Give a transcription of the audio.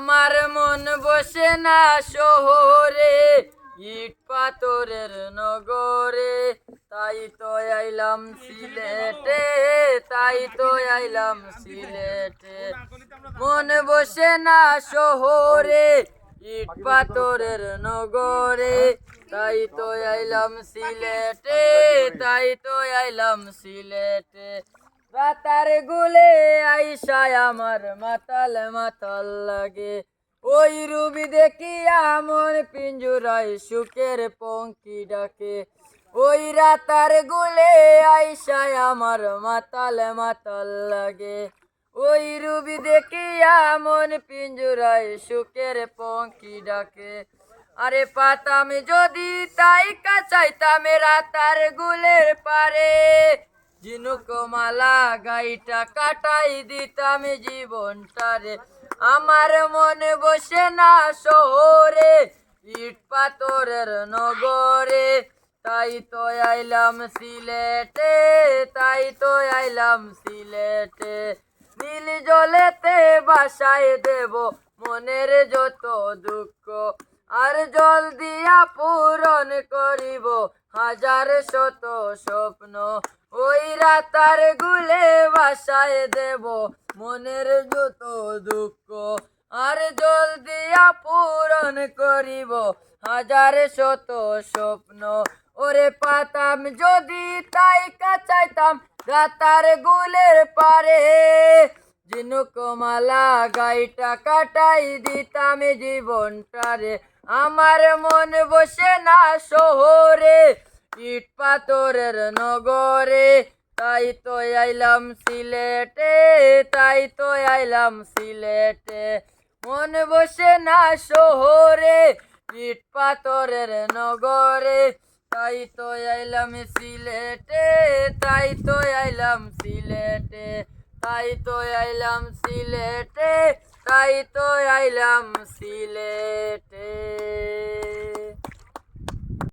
আমার মন বসে না শহরে, ইট পাথরের নগরে। তাই তো আইলাম সিলেটে, তাই তো আইলাম সিলেটে। মন বসে না শহরে, ইট পাথরের নগরে। তাই তো আইলাম সিলেটে, তাই তো আইলাম সিলেটে। রাতার গুলে আইসায় আমার মাতাল মাতাল লাগে। ওই রুবি দেখি আমার পিঞ্জুরাই সুখের পঙ্কি ডাকে। ওই রাতার গুলে আইসায় আমার মাতাল মাতাল লাগে। ওই রুবি দেখি মন পিঞ্জুরাই সুখের পঙ্কি ডাকে। আরে পাতাম যদি তাই কাচাইতাম রাতার গুলের পারে। ঝিনুক মালা গাইটা কাটাই দিতাম জীবনটারে। আমার মনে বসে না শহরে, ইট পাথরের নগরে। তাই তো আইলাম সিলেটে, তাই তো আইলাম সিলেটে। নীল জলেতে বাসায় দেব মনের যত দুঃখ আর জল দিয়া পূরণ করিব হাজার শত স্বপ্ন। ওই রাতার গুলে বাসায় দেব মনের যত দুঃখ। আর জল দিয়া পূরণ করিব হাজার শত স্বপ্ন। ওরে পাতাম যদি তাই কাচাইতাম রাতার গুলের পারে। ঝিনুক মালা গাইটা কাটাই দিতাম জীবনটারে। আমার মন বসে না শহরে, ইট পাথরের নগরে। তাই তো আইলাম সিলেটে, তাই তো আইলাম সিলেটে। মন বসে না শহরে, ইট পাথরের নগরে। তাই তো আইলাম সিলেটে, তাই তো আইলাম সিলেটে। তাই তো আইলাম সিলেটে তাই তো আইলাম সিলেটে।